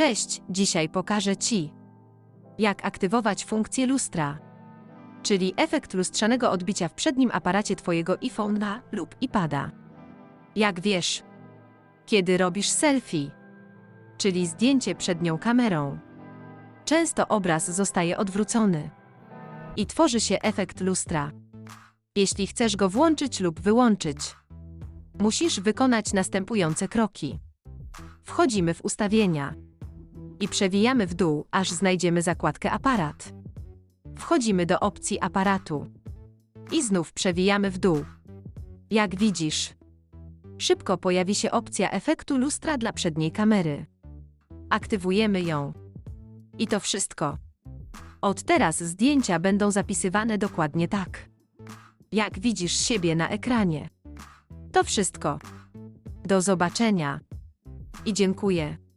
Cześć, dzisiaj pokażę Ci, jak aktywować funkcję lustra, czyli efekt lustrzanego odbicia w przednim aparacie Twojego iPhone'a lub iPada. Jak wiesz, kiedy robisz selfie, czyli zdjęcie przednią kamerą, często obraz zostaje odwrócony i tworzy się efekt lustra. Jeśli chcesz go włączyć lub wyłączyć, musisz wykonać następujące kroki. Wchodzimy w ustawienia i przewijamy w dół, aż znajdziemy zakładkę aparat. Wchodzimy do opcji aparatu i znów przewijamy w dół. Jak widzisz, szybko pojawi się opcja efektu lustra dla przedniej kamery. Aktywujemy ją. I to wszystko. Od teraz zdjęcia będą zapisywane dokładnie tak. Jak widzisz siebie na ekranie. To wszystko. Do zobaczenia. I dziękuję.